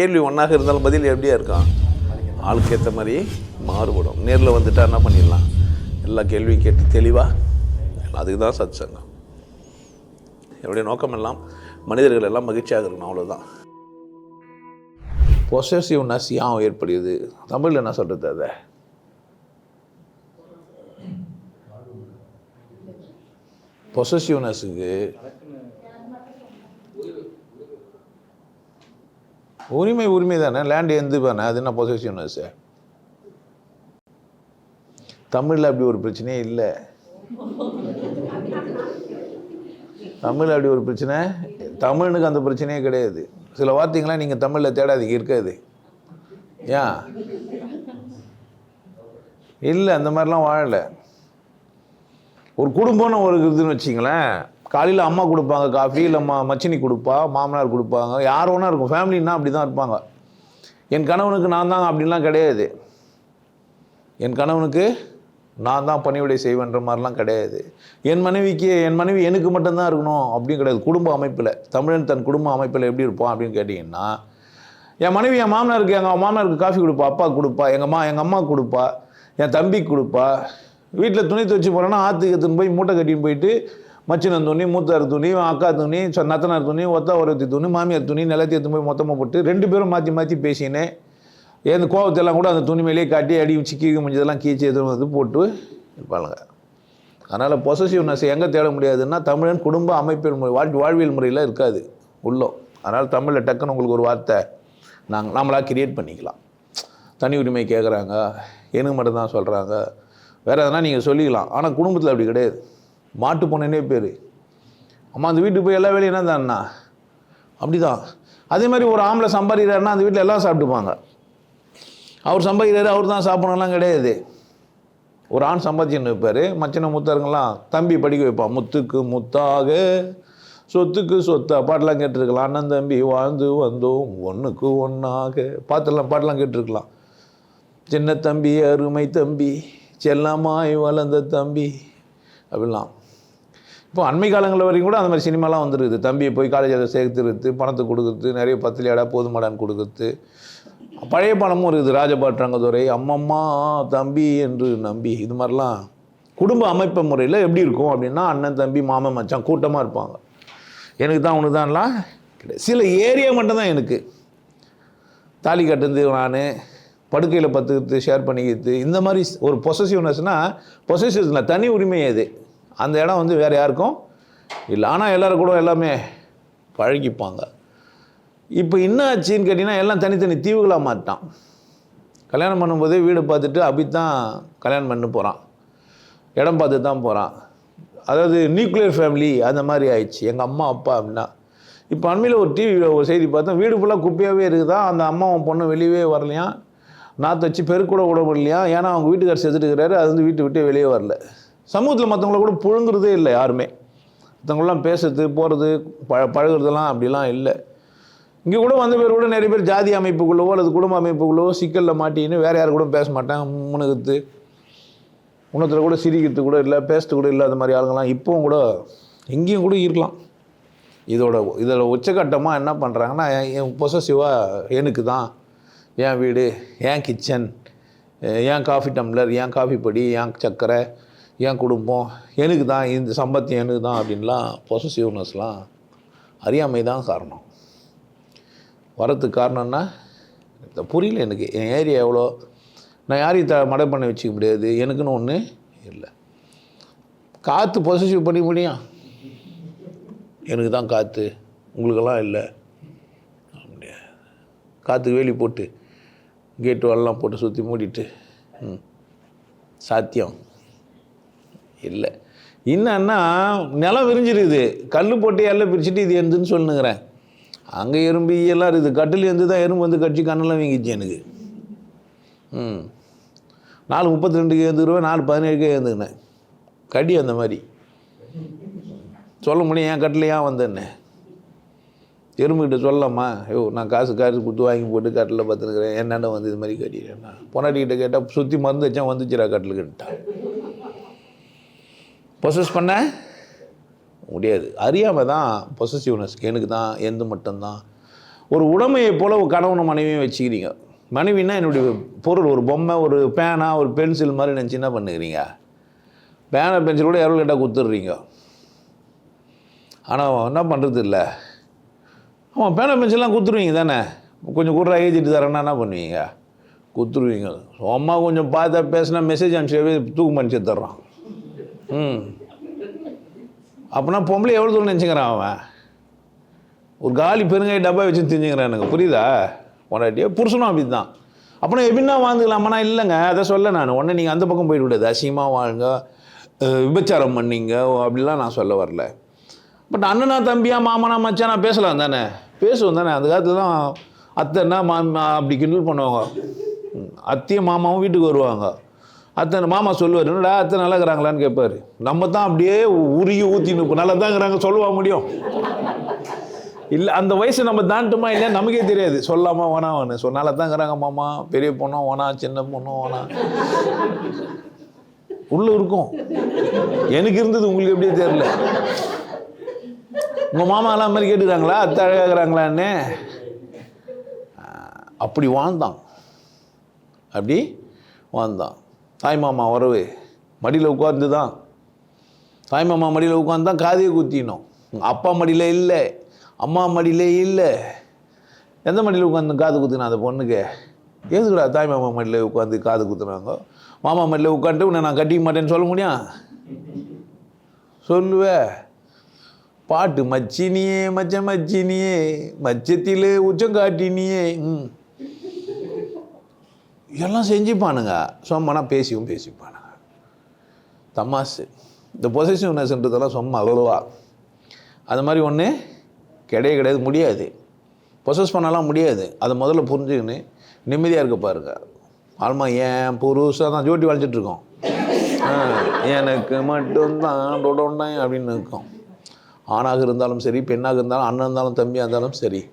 கேள்வி ஒன்றாக இருந்தாலும் பதில் எப்படியா இருக்கான் ஆளுக்கு ஏற்ற மாதிரி மாறுபடும். நேரில் வந்துட்டா என்ன பண்ணிடலாம்? எல்லா கேள்வியும் கேட்டு தெளிவாக அதுக்கு தான் சத் சங்கம் என்னுடைய நோக்கம் எல்லாம் மனிதர்கள் எல்லாம் மகிழ்ச்சியாக இருக்கணும் அவ்வளோதான் பொசசிவ்னஸ் ஏன் ஏற்படுகிறது? தமிழில் என்ன சொல்கிறது அதை? பொசசிவ்னஸுக்கு உரிமை உரிமை தானே? லேண்ட் எந்து தானே? அது என்ன பொசசிவ்னஸ்ஸு தமிழில் அப்படி ஒரு பிரச்சனையே இல்லை. தமிழில் அப்படி ஒரு பிரச்சனை தமிழனுக்கு அந்த பிரச்சனையே கிடையாது. சில வார்த்தைங்களாம் நீங்கள் தமிழில் தேடாதீங்க இருக்காது. ஏன் இல்லை அந்த மாதிரிலாம் வாழலை. ஒரு குடும்பம்னு ஒரு இதுன்னு வச்சிங்களேன் காலையில் அம்மா கொடுப்பாங்க காஃபி இல்லை மா மச்சினி கொடுப்பா மாமனார் கொடுப்பாங்க. யார் ஒன்றா இருக்கும். ஃபேமிலின்னா அப்படி தான் இருப்பாங்க. என் கணவனுக்கு நான் தான் அப்படின்லாம் கிடையாது. என் கணவனுக்கு நான் தான் பணிவிடை செய்வேன்ற மாதிரிலாம் கிடையாது. என் மனைவிக்கு என் மனைவி எனக்கு மட்டும்தான் இருக்கணும் அப்படின்னு கிடையாது. குடும்ப அமைப்பில் தமிழன் தன் குடும்ப அமைப்பில் எப்படி இருப்பான் அப்படின்னு கேட்டிங்கன்னா என் மனைவி என் மாமனாருக்கு எங்கள் மாமனாருக்கு காஃபி கொடுப்பா அப்பா கொடுப்பா எங்கள் அம்மா எங்கள் அம்மா கொடுப்பா என் தம்பிக்கு கொடுப்பா. வீட்டில் துணி துவச்சி போகிறேன்னா ஆற்றுக்கு எடுத்துன்னு போய் மூட்டை கட்டின்னு போயிட்டு மச்சினன் துணி மூத்தார் துணி அக்கா துணி நத்தனார் துணி ஒத்த ஒருத்தி துணி மாமியார் துணி நிலத்தி துணி போய் மொத்தமாக போட்டு ரெண்டு பேரும் மாற்றி மாற்றி பேசினேன். எந்த கோபத்தெல்லாம் கூட அந்த துணி மேலேயே காட்டி அடி சிக்கி முடிஞ்சதெல்லாம் கீச்சு எதுவும் வந்து போட்டு இருப்பாளுங்க. அதனால் பொசசிவ்னஸ் எங்கே தேட முடியாதுன்னா தமிழன் குடும்ப அமைப்பியல் முறை வாழ் வாழ்வியல் முறையில் இருக்காது உள்ளம். அதனால் தமிழில் டக்குன்னு உங்களுக்கு ஒரு வார்த்தை நாங்கள் நம்மளாக கிரியேட் பண்ணிக்கலாம். தனி உரிமை கேட்குறாங்க எனக்கு மட்டும்தான் சொல்கிறாங்க வேறு எதனா நீங்கள் சொல்லிக்கலாம். ஆனால் குடும்பத்தில் அப்படி கிடையாது. மாட்டு பொண்ணுன்னே பேர். அம்மா அந்த வீட்டுக்கு போய் எல்லா வேலையும் என்ன தான்ண்ணா அப்படி தான் அதே மாதிரி ஒரு ஆம்பளை சம்பாதிக்கிறாருன்னா அந்த வீட்டில் எல்லாம் சாப்பிட்டுப்பாங்க. அவர் சம்பாதிக்கிறாரு அவர் தான் சாப்பிடணும்லாம் கிடையாது. ஒரு ஆண் சம்பாதிச்சுன்னு வைப்பார் மச்சின முத்தாருங்கெல்லாம் தம்பி படிக்க வைப்பான் முத்துக்கு முத்தாக சொத்துக்கு சொத்தா. பாட்டெல்லாம் கேட்டிருக்கலாம். அண்ணன் தம்பி வாழ்ந்து வந்தோம் ஒன்றுக்கு ஒன்றாக பார்த்துடலாம் பாட்டெல்லாம் கேட்டிருக்கலாம். சின்ன தம்பி அருமை தம்பி செல்லமாய் வளர்ந்த தம்பி அப்படிலாம். இப்போ அண்மை காலங்களில் வரைக்கும் கூட அந்த மாதிரி சினிமாலாம் வந்துருக்குது தம்பியை போய் காலேஜில் சேர்த்துறது பணத்தை கொடுக்குறது நிறைய பத்திரியாடா போதுமாடான்னு கொடுக்குறது. பழைய பணமும் இருக்குது. ராஜபாட் ரங்கதுரை அம்மம்மா தம்பி என்று நம்பி. இது மாதிரிலாம் குடும்ப அமைப்பு முறையில் எப்படி இருக்கும் அப்படின்னா அண்ணன் தம்பி மாமன் மச்சான் கூட்டமாக இருப்பாங்க. எனக்கு தான் உனக்கு தான்லாம் கிடையாது. சில ஏரியா மட்டும்தான் எனக்கு. தாலி கட்டுறது நான் படுக்கையில் பத்துக்கிறது ஷேர் பண்ணிக்கிறது இந்த மாதிரி ஒரு பொசசிவ்னஸ்னால் பொசசிவ்னஸ் தனி உரிமை அது. அந்த இடம் வந்து வேறு யாருக்கும் இல்லை. ஆனால் எல்லோரும் கூட எல்லாமே பழகிப்பாங்க. இப்போ என்ன ஆச்சுன்னு கேட்டிங்கன்னா எல்லாம் தனித்தனி தீவுகளாக மாட்டான் கல்யாணம் பண்ணும்போதே வீடு பார்த்துட்டு அபித்தான் கல்யாணம் பண்ண போகிறான் இடம் பார்த்து தான் போகிறான் அதாவது நியூக்ளியர் ஃபேமிலி அந்த மாதிரி ஆயிடுச்சு. எங்கள் அம்மா அப்பா அப்படின்னா. இப்போ அண்மையில் ஒரு டிவியில் ஒரு செய்தி பார்த்தேன் வீடு ஃபுல்லாக குப்பையாகவே இருக்குதா? அந்த அம்மாவும் பொண்ணு வெளியவே வரலையா? நாற்று வச்சு பெருக்கூட விட முடியலையா ஏன்னா அவங்க வீட்டுக்காரர் செத்துட்டு இருக்கிறாரு. அது வந்து வீட்டு விட்டு வெளியே வரல. சமூகத்தில் மற்றவங்கள கூட புழுங்குறதே இல்லை யாருமே. மற்றவங்களாம் பேசுறது போகிறது பழ பழகுறதெல்லாம் அப்படிலாம் இல்லை. இங்கே கூட வந்த பேர் கூட நிறைய பேர் ஜாதி அமைப்புக்குள்ளவோ அல்லது குடும்ப அமைப்புக்குள்ளவோ சிக்கலில் மாட்டின்னு வேறு யாரு கூட பேச மாட்டாங்க. முணுகுத்து உணத்தில் கூட சிரிக்கிறது கூட இல்லை பேசுறது கூட இல்லாத மாதிரி ஆளுங்களாம் இப்போவும் கூட எங்கேயும் கூட இருக்கலாம். இதோட இதோட உச்சகட்டமாக என்ன பண்ணுறாங்கன்னா என் பொசசிவாக எனக்கு தான். என் வீடு என் கிச்சன் என் காஃபி டம்ளர் என் காஃபி பொடி என் சக்கரை என் குடும்பம் எனக்கு தான் இந்த சம்பத்தியம் எனக்கு தான் அப்படின்லாம் பொசசிவ்னஸ்லாம் அறியாமை தான் காரணம். வரத்துக்கு காரணம்னா இந்த புரியல எனக்கு. என் ஏரியா எவ்வளோ? நான் யாரையும் த மடை பண்ண வச்சுக்க முடியாது. எனக்குன்னு ஒன்று இல்லை. காற்று பொசசிவ் பண்ணி முடியும். எனக்கு தான் காற்று உங்களுக்கெல்லாம் இல்லை. முடியாது காற்றுக்கு வேலி போட்டு கேட்டு வரலாம் போட்டு சுற்றி மூடிட்டு ம் சாத்தியம். இல்லை. என்னன்னா நிலம் விரிஞ்சிருக்குது கல் போட்டு எல்லாம் பிரிச்சுட்டு இது எந்துன்னு சொல்லுங்கிறேன். அங்கே எறும்பு எல்லாம் இருக்குது. கட்டில் இருந்து தான் எறும்பு வந்து கட்சி கண்ணெல்லாம் வீங்கிச்சு எனக்கு. ம். நாலு முப்பத்தி ரெண்டுக்கு எழுந்துருவேன் நாலு பதினேழுக்கே ஏந்துக்கினேன் கடி அந்த மாதிரி. சொல்ல முடியும் என் கட்டில் ஏன் வந்தேன்னு. எறும்புக்கிட்ட சொல்லலாமா? ஐயோ நான் காசு காசு கொடுத்து வாங்கி போட்டு கட்டில் பார்த்துருக்குறேன் என்னென்ன வந்து இது மாதிரி கட்டிடுறேன் பொன்னாட்டிக்கிட்ட கேட்டால் சுற்றி மருந்து வச்சா வந்துச்சுரா கட்டில் கேட்டான் பொசஸ் பண்ண? முடியாது. அறியாமல் தான் பொசசிவ்னஸ் எனக்கு தான் எந்த மட்டும்தான். ஒரு உடமையை போல் ஒரு கணவனும் மனைவியும் வச்சுக்கிறீங்க. மனைவின்னா என்னுடைய பொருள் ஒரு பொம்மை ஒரு பேனா ஒரு பென்சில் மாதிரி நினச்சி என்ன பண்ணுகிறீங்க பேனா பென்சில் கூட எவ்வளோ கேட்டால் கொடுத்துட்றீங்க. ஆனால் என்ன பண்ணுறது இல்லை ஆமாம் பேனா பென்சில்லாம் கொடுத்துருவீங்க தானே? கொஞ்சம் கூட ஏஜிட்டு தரேன்னா என்ன பண்ணுவீங்க? கொடுத்துருவீங்க. அம்மா கொஞ்சம் பார்த்தா பேசினா மெசேஜ் அனுப்பிச்சு தூக்கு மனுச்சு தர்றோம் ம். அப்படின்னா பொம்பளை எவ்வளோ தூரம் நினச்சிக்கிறான் அவன்? ஒரு காலி பெருங்காய் டப்பா வச்சு திஞ்சுக்கிறான் எனக்கு. புரியுதா? பொண்டாட்டியே புருஷனும் அப்படி தான் அப்புறம் எப்படின்னா வாழ்ந்துக்கலாமா. இல்லைங்க. அதை சொல்ல நான். உடனே நீங்கள் அந்த பக்கம் போயிட்டு விடாது அசிங்கமாக வாழுங்க விபச்சாரம் பண்ணீங்க. அப்படிலாம் நான் சொல்ல வரல. பட் அண்ணனா தம்பியா மாமனா மச்சானா பேசலாம் தானே. பேசுவோம் தானே. அந்த காலத்தில் தான் அத்தைன்னா மாமா அப்படி கிண்டல் பண்ணுவாங்க. ம், அத்தையும் மாமாவும் வீட்டுக்கு வருவாங்க. அத்தனை மாமா சொல்லுவார் என்னடா அத்தனை நல்லா இருக்கிறாங்களான்னு கேட்பாரு நம்ம தான் அப்படியே உருகி ஊற்றின்னு நல்லா தான் இருக்கிறாங்க சொல்லவா முடியும்? இல்லை அந்த வயசு நம்ம தாண்டுமா இல்லையா நமக்கே தெரியாது. சொல்லாமா ஓனாவான்னு ஸோ நல்லா தான் இருக்கிறாங்க மாமா. பெரிய பொண்ணும் ஓனா சின்ன பொண்ணும் ஓனா உள்ளே இருக்கும். எனக்கு இருந்தது உங்களுக்கு எப்படியே தெரியல. உங்கள் மாமா எல்லாம் மாதிரி கேட்டுக்கிறாங்களா? அத்தை அழகாகிறாங்களான்னு அப்படி வாழ்ந்தான். அப்படி வாழ்ந்தான். தாய் மாமா மடியில் உட்கார்ந்து தான் தாய் மாமா மடியில் உட்காந்து தான் காதையை குத்தினோம் அப்பா மடியில் இல்லை அம்மா மடியில் இல்லை. எந்த மடியில் உட்காந்து காது குத்தினா அந்த பொண்ணுக்கு? எதுக்குடா தாய் மாமா மடியில் உட்காந்து காது குத்துனாங்க மாமா மடியில் உட்காந்துட்டு உன்னை நான் கட்டிக்க மாட்டேன்னு சொல்ல முடியும்? சொல்லுவே. பாட்டு மச்சினியே மச்ச மச்சினியே மச்சத்திலே உச்சம் காட்டினியே. ம். எல்லாம் செஞ்சுப்பானுங்க. சும்மானா பேசியும் பேசிப்பானுங்க. தமாசு. இந்த பொசசிவ்னஸ்ன்றதெல்லாம் சும்மா அவ்வளோவா. அது மாதிரி ஒன்று கிடையவே கிடையாது முடியாது. பொசஸ் பண்ணலாம் முடியாது. அதை முதல்ல புரிஞ்சுக்கின்னு நிம்மதியாக இருக்க பாருங்க. ஆல்மா ஏன் புருஷாக தான் ஜோட்டி வளைச்சிட்ருக்கோம் எனக்கு மட்டும்தான் டொடொண்டாய் அப்படின்னு இருக்கும். ஆணாக இருந்தாலும் சரி பெண்ணாக இருந்தாலும் அண்ணன் இருந்தாலும் தம்பியாக இருந்தாலும் சரி.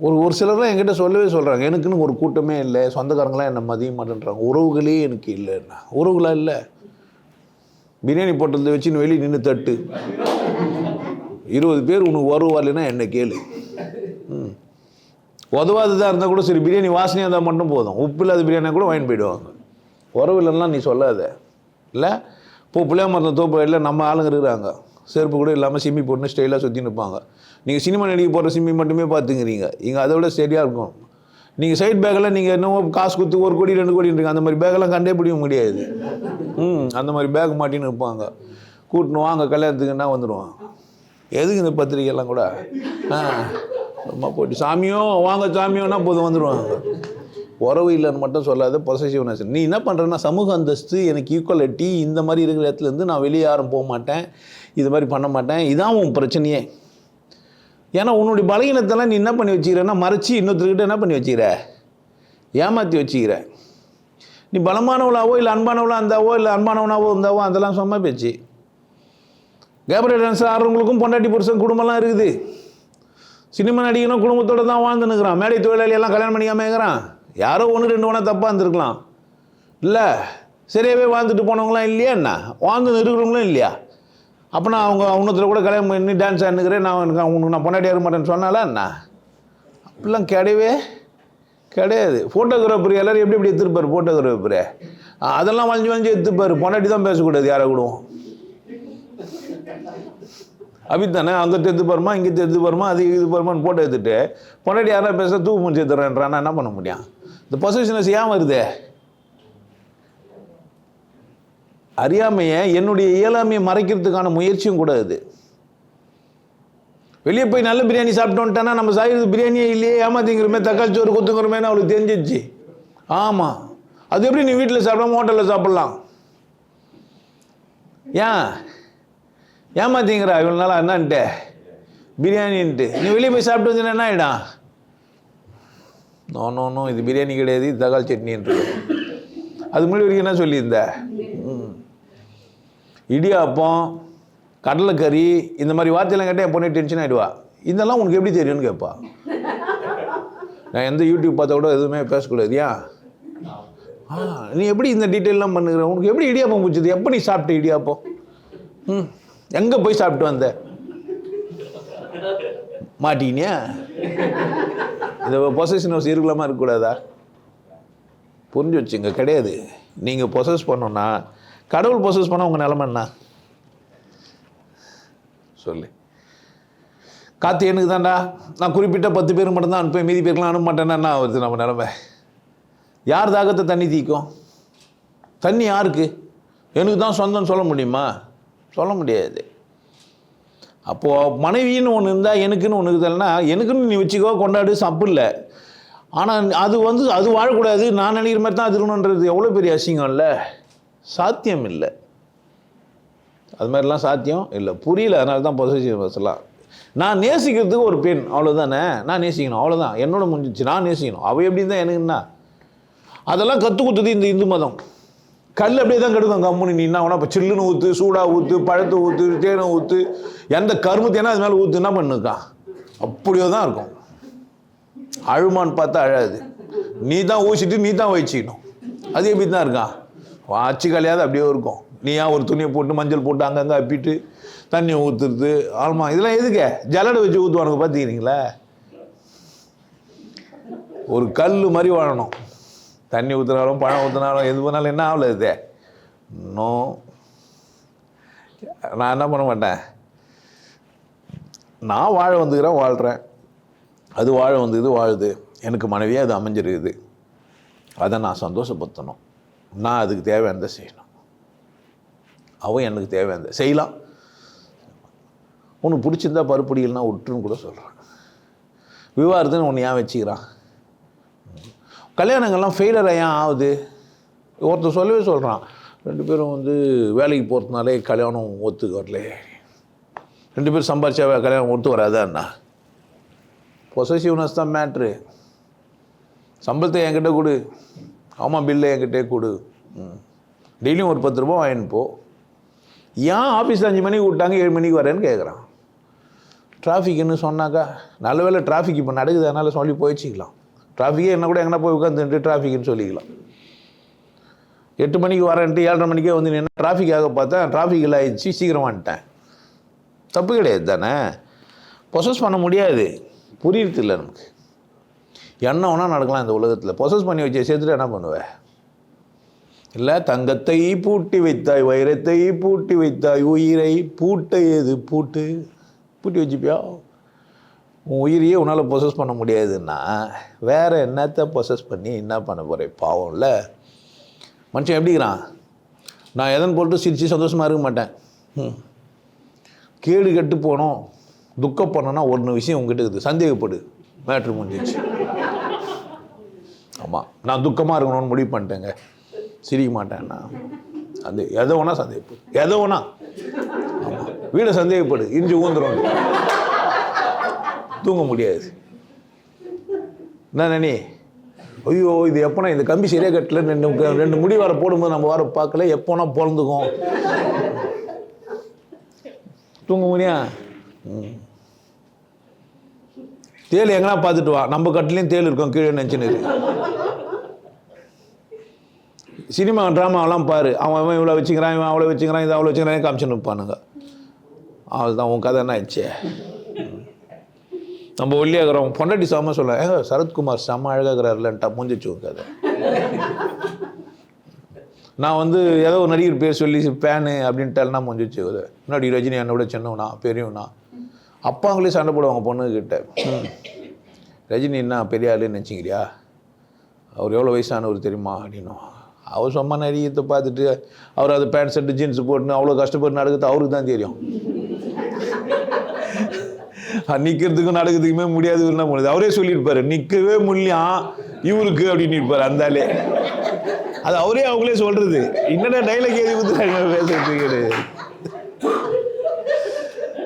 ஒரு ஒரு சிலர்லாம் என்கிட்ட சொல்லவே சொல்கிறாங்க எனக்குன்னு ஒரு கூட்டமே இல்லை. சொந்தக்காரங்களாம் என்னை மதிய மாட்டேன்றாங்க. உறவுகளே எனக்கு இல்லைன்னா உறவுகளாக இல்லை. பிரியாணி போட்டதை வச்சுன்னு வெளியே நின்று தட்டு. இருபது பேர் உனக்கு வரும் இல்லைன்னா என்ன கேளு. ம். உதவாததாக இருந்தால் கூட சரி பிரியாணி வாசனையாக இருந்தால் மட்டும் போதும். உப்பு இல்லாத பிரியாணியாக கூட வாங்கி போயிடுவாங்க. உறவு இல்லைன்னா நீ சொல்லாத. இல்லை? இப்போ பிள்ளையா மரத்தில் தோப்பு இல்லை நம்ம ஆளுங்க இருக்கிறாங்க. செருப்பு கூட இல்லாமல் சிம்மி போட்டுன்னு ஸ்டைலாக சுற்றி நிற்பாங்க நீங்கள் சினிமா நடிக்க போகிற சிம்மி மட்டுமே பார்த்துங்கிறீங்க இங்கே அதை விட சரியாக இருக்கும். நீங்கள் சைட் பேக்கெல்லாம் நீங்கள் என்னவோ காசு கொடுத்து ஒரு கோடி ரெண்டு கோடின்றீங்க அந்த மாதிரி பேக்கெல்லாம் கண்டே பிடிக்க முடியாது. ம் அந்த மாதிரி பேக் மாட்டின்னு இருப்பாங்க. கூட்டணும் வாங்க கல்யாணத்துக்குன்னா வந்துடுவான் எதுக்கு இந்த பத்திரிக்கையெல்லாம் கூட? ஆ சும்மா போட்டு சாமியோ வாங்க சாமியோன்னா போதும் வந்துடுவாங்க உறவு இல்லைன்னு மட்டும் சொல்லாத பொசசிவ்னஸ் நீ என்ன பண்ணுறன்னா சமூக அந்தஸ்து எனக்கு ஈக்குவலிட்டி இந்த மாதிரி இருக்கிற இடத்துலேருந்து நான் வெளியே யாரும் போக மாட்டேன். இது மாதிரி பண்ண மாட்டேன். இதான் உன் பிரச்சனையே. ஏன்னா உன்னுடைய பலகீனத்தெல்லாம் நீ என்ன பண்ணி வச்சுக்கிறன்னா மறைச்சி இன்னொருத்தர்கிட்ட என்ன பண்ணி வச்சுக்கிற? ஏமாற்றி வச்சுக்கிற. நீ பலமானவளாவோ இல்லை அன்பானவளாக இருந்தாவோ இல்லை அன்பானவனாவோ இருந்தாவோ அதெல்லாம் சும்மா பேச்சு. கேப்ரல் டான்ஸ் ஆடுறவங்களுக்கும் பொண்டாட்டி புருஷன் குடும்பம்லாம் இருக்குது. சினிமா நடிகனும் குடும்பத்தோடு தான் வாழ்ந்துன்னுக்குறான். மேடை தொழிலாளியெல்லாம் கல்யாணம் பண்ணிக்காம இருக்கிறான். யாரோ ஒன்று ரெண்டு ஒன்றா தப்பாக இருந்திருக்கலாம். இல்லை சரியாகவே வாழ்ந்துட்டு போனவங்களாம் இல்லையா என்ன? வாழ்ந்து இருக்கிறவங்களும் இல்லையா? அப்போ நான் அவங்க அவனத்தில் கூட கல்யாணம் பண்ணி டான்ஸ் ஆடுனுக்கிறேன் நான் உனக்கு அவனுக்கு நான் பொண்டாட்டி ஏற மாட்டேன்னு சொன்னால என்ன? அப்படிலாம் கிடையவே கிடையாது. ஃபோட்டோகிராஃபர் எல்லாரும் எப்படி எப்படி எடுத்துருப்பார் ஃபோட்டோகிராஃபரு அதெல்லாம் வளைஞ்சு வளைஞ்சு எடுத்துப்பார் பொண்டாட்டி தான் பேசக்கூடாது யாரை கூடவும் அப்படித்தானே அங்கே தெரிந்து பாருமா இங்கே தெரிந்து பாருமா அது இது பாருமான்னு போட்டோ எடுத்துட்டு பொண்டாட்டி யாராவது பேச தூக்கு முடிச்சு தரேன்றான்னா என்ன பண்ண முடியும்? இந்த பொசிஷனஸ் ஏன் வருது. அறியாமையை என்னுடைய இயலாமையை மறைக்கிறதுக்கான முயற்சியும் கூட அது. வெளியே போய் நல்ல பிரியாணி சாப்பிட்டோன்ட்டேன்னா நம்ம சாயிறது பிரியாணியே இல்லையே ஏமாத்திங்கிறமே தக்காளி சோறு கொத்துங்கிறமேனு அவளுக்கு தெரிஞ்சிச்சு ஆமாம் அது எப்படி நீ வீட்டில் சாப்பிடாம ஹோட்டலில் சாப்பிட்லாம்? ஏன்? ஏமாத்திங்கிறா இவ்வளோ நாளாக என்னான்ட்டு? பிரியாணின்ட்டு. நீ வெளியே போய் சாப்பிட்டு வந்தீங்கன்னா என்ன ஆகிடும் நோ நோ நோ இது பிரியாணி கிடையாது இது தக்காளி சட்னின்றது. அது முன்னாடி வரைக்கும் என்ன சொல்லியிருந்தேன் இடியாப்பம் கடலைக்கறி இந்த மாதிரி வார்த்தையெல்லாம் கேட்டால் என் பொண்ணு டென்ஷன் ஆகிடுவா இதெல்லாம் உனக்கு எப்படி தெரியும்னு கேட்பா. நான் எந்த யூடியூப் பார்த்தா கூட எதுவுமே பேசக்கூடாது ஏன் ஆ நீ எப்படி இந்த டீட்டெயிலாம் பண்ணுகிற? உனக்கு எப்படி இடியாப்பம் பிடிச்சது? எப்போ நீ சாப்பிட்ட இடியாப்பம்? ம் எங்கே போய் சாப்பிட்டு வந்த? மாட்டிக்கினியா? இந்த பொசசிவ்னஸ் இருக்கலாமா இருக்கக்கூடாதா? புரிஞ்சு வச்சுங்க கிடையாது. நீங்கள் பொசஸ் பண்ணோன்னா கடவுள் பொசஸ் பண்ண உங்கள் நிலமை என்ன? சொல்லு. காத்து எனக்கு தான்டா நான் குறிப்பிட்ட பத்து பேர் மட்டும்தான் அனுப்பேன் மீதி பேருக்குலாம் அனுப்ப மாட்டேன்னா என்ன ஆகுது நம்ம நிலமை? யார் தாகத்தை தண்ணி தீக்கும்? தண்ணி யாருக்கு? எனக்கு தான் சொந்தம்னு சொல்ல முடியுமா? சொல்ல முடியாது. அப்போது மனைவின்னு ஒன்று இருந்தால் எனக்குன்னு ஒன்று இருக்குதுன்னா எனக்குன்னு நீ வச்சுக்கோ கொண்டாடு தப்பு இல்லை. ஆனால் அது வந்து அது வாழக்கூடாது. நான் நினைக்கிற மாதிரி தான் அது இருக்கணுன்றது எவ்வளோ பெரிய அசிங்கம் இல்லை? சாத்தியம் இல்லை அது மாதிரிலாம் சாத்தியம் இல்லை. புரியல அதனால தான் பொசசிவ் பஸ்லாம் நான் நேசிக்கிறதுக்கு ஒரு பெண் அவ்வளோதானே நான் நேசிக்கணும் அவ்வளோதான் என்னோட முடிஞ்சிச்சு நான் நேசிக்கணும். அவள் எப்படி தான் எனக்கு என்ன? அதெல்லாம் கற்றுக் கொடுத்தது இந்த இந்து மதம். கல் அப்படியே தான் கெடுக்கும் கம்முனி நீ என்ன இப்போ சில்லுன்னு ஊற்று சூடாக ஊற்று பழத்தை ஊற்று தேனை ஊற்று எந்த கருமத்தேனா தேனா அது மேலே ஊற்று என்ன பண்ணுக்கான் அப்படியோ தான் இருக்கும். அழுமான்னு பார்த்தா அழாது. நீ தான் ஊசிட்டு நீ தான் வச்சுக்கணும் அது எப்படி தான் இருக்கான் ஆச்சு கலையாது அப்படியே இருக்கும். நீ ஏன் ஒரு துணியை போட்டு மஞ்சள் போட்டு அங்கங்கே அப்பிட்டு தண்ணி ஊற்றுறது ஆல்மா இதெல்லாம் எதுக்கு? ஜல்லடை வச்சு ஊற்றுவானுங்க பார்த்துக்கிறீங்களா ஒரு கல் மாதிரி வாழணும். தண்ணி ஊற்றுனாலும் பழம் ஊற்றுனாலும் எது பண்ணாலும் என்ன ஆகல இது? இன்னும் நான் என்ன பண்ண மாட்டேன்? நான் வாழ வந்துக்கிறேன் வாழ்கிறேன் அது வாழ வந்துக்குது வாழுது. எனக்கு மனைவியாக அது அமைஞ்சிருக்குது. அதை நான் சந்தோஷப்படுத்தணும். நான் அதுக்கு தேவையானதை செய்யணும். அவன் எனக்கு தேவையானதை செய்யலாம். உனக்கு பிடிச்சிருந்தா பருப்படிகள்னா விட்டுன்னு கூட சொல்கிறான் விவாகரத்துன்னு ஒன்று ஏன் வச்சுக்கிறான்? கல்யாணங்கள்லாம் ஃபெயிலர் ஏன் ஆகுது? ஒருத்தர் சொல்லவே சொல்கிறான் ரெண்டு பேரும் வந்து வேலைக்கு போகிறதுனாலே கல்யாணம் ஒத்துக்கு வரலையே. ரெண்டு பேரும் சம்பாரிச்சா கல்யாணம் ஒத்து வராதாண்ணா பொசசிவ்னஸ் தான் மேட்ரு சம்பளத்தை என்கிட்ட கொடு. ஆமாம் பில்லு என்கிட்டே கொடு. ம். டெய்லியும் ஒரு பத்து ரூபா வாங்கின்னு போ. ஏன் ஆஃபீஸ் அஞ்சு மணிக்கு விட்டாங்க ஏழு மணிக்கு வரேன்னு கேட்குறான் டிராஃபிக்னு சொன்னாக்கா நல்ல வேளை டிராஃபிக் இப்போ நடக்குது அதனால் சொல்லி போயிடுச்சிக்கலாம் டிராஃபிக்கே என்ன கூட எங்கன்னா போய் உட்காந்துட்டு டிராஃபிக்னு சொல்லிக்கலாம். எட்டு மணிக்கு வரேன்ட்டு ஏழரை மணிக்கே வந்து நின்று டிராஃபிக்காக பார்த்தா டிராஃபிக் இல்லை ஆயிடுச்சு சீக்கிரம் வந்துட்டேன். தப்பு கிடையாது தானே? ப்ரொசஸ் பண்ண முடியாது. புரியுறது இல்லை நமக்கு? என்ன வேணால் நடக்கலாம் இந்த உலகத்தில். ப்ரொசஸ் பண்ணி வச்சு சேர்த்துட்டு என்ன பண்ணுவேன் இல்லை தங்கத்தை பூட்டி வைத்தாய் வைரத்தை பூட்டி வைத்தாய் உயிரை பூட்டை எது பூட்டு? பூட்டி வச்சுப்பியா? உன் உயிரையே உன்னால் ப்ரொசஸ் பண்ண முடியாதுன்னா வேறு என்னத்தை ப்ரொசஸ் பண்ணி என்ன பண்ண போகிறேன் பாவம்ல மனுஷன் எப்படிங்கிறான் நான் எதன் போட்டு சிரித்து சந்தோஷமாக இருக்க மாட்டேன். ம். கேடு கெட்டு போனோம் துக்கப்படணும்னா ஒன்று விஷயம் உங்ககிட்ட இருக்குது. சந்தேகப்படு. மேட்ரு முடிஞ்சிச்சு ஆமாம் நான் துக்கமாக இருக்கணும்னு முடிவு பண்ணிட்டேங்க. சிரிக்க மாட்டேன்னா. அந்த எதை வேணா சந்தேகப்படு. எதை வேணா. ஆமாம் வீடை சந்தேகப்படு. இஞ்சி ஊந்துடும் தூங்க முடியாது. என்ன நனி? ஐயோ இது எப்போனா இந்த கம்பி சரியாக கட்டல. ரெண்டு ரெண்டு முடி வர போடும்போது நம்ம வர பார்க்கல. எப்போனா பிறந்துக்கும். தூங்க முடியா? ம். தேல் எங்கன்னா பார்த்துட்டு வா. நம்ம கட்டிலையும் தேல் இருக்கும் கீழே நினச்சின்னு சினிமா ட்ராமாவெல்லாம் பாரு. அவன் அவன் இவ்வளோ வச்சுக்கிறான் இவன் அவ்வளோ வச்சுக்கிறான் இதை அவ்வளோ வச்சுக்கிறான் காமிச்சுன்னு இருப்பானுங்க அவள் தான் உன் கதை என்ன ஆச்சு நம்ம நம்ம ஒல்லியாகிறோம் பொண்டாட்டி சாம சொல்ல ஏங்க சரத்குமார் செம்ம அழகாகிறாருலன்ட்டா மூஞ்சிச்சு உன் கதை. நான் வந்து ஏதோ ஒரு நடிகர் பேர் சொல்லி பேனு அப்படின்ட்டாலும் முடிஞ்சிச்சு ஒரு முன்னாடி ரஜினி என்னை விட சின்னவனா பெரியவனா. அப்பாங்களே சண்டை போடுவாங்க பொண்ணுக்கிட்ட ம். ரஜினி என்ன பெரிய ஆளுன்னு நினச்சிக்கிறியா? அவர் எவ்வளோ வயசானவர் தெரியுமா? அப்படின்னும் அவர் சும்மா நடிகத்தை பார்த்துட்டு அவர் அது பேண்ட் ஷர்ட்டு ஜீன்ஸ் போட்டுன்னு அவ்வளோ கஷ்டப்பட்டு நடக்குது அவருக்கு தான் தெரியும். நிற்கிறதுக்கும் நடக்கிறதுக்குமே முடியாது என்ன பண்ணுது அவரே சொல்லியிருப்பாரு நிற்கவே முடியலாம் இவருக்கு அப்படின்னு இருப்பார் அந்த ஆளே. அது அவரே அவங்களே சொல்றது. என்னடா டைலாக் எழுதி கொடுத்துறாங்க பேசுறதுக்கு.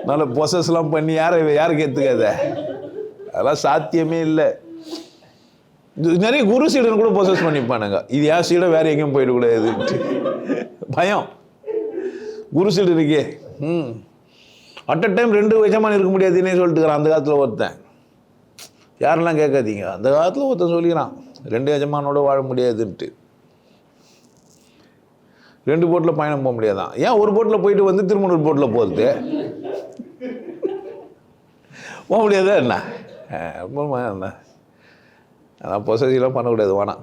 நல்ல பொசஸ்லாம் பண்ணி யாரை யாருக்கு ஏற்றுக்காத அதெல்லாம் சாத்தியமே இல்லை. நிறைய குரு சீடன் கூட பொசஸ் பண்ணிப்பானுங்க. இது யார் சீடம் வேற எங்கேயும் போயிடக்கூடாது. பயம். குரு சீடு இருக்கே. ம். அட் அ டைம் ரெண்டு எஜமான் இருக்க முடியாதுன்னே சொல்லிட்டுக்கிறான். அந்த காலத்தில் ஒருத்தன். யாரெல்லாம் கேட்காதீங்க. அந்த காலத்தில் ஒருத்தன் சொல்லிக்கிறான். ரெண்டு எஜமானோட வாழ முடியாதுன்ட்டு. ரெண்டு போட்டில் பயணம் போக முடியாதான். ஏன் ஒரு போட்டில் போயிட்டு வந்து திரும்ப ஒரு போட்டில் போகிறது போக முடியாதா என்ன? ரொம்ப என்ன? அதான் பொசசிலாம் பண்ணக்கூடாது வேணாம்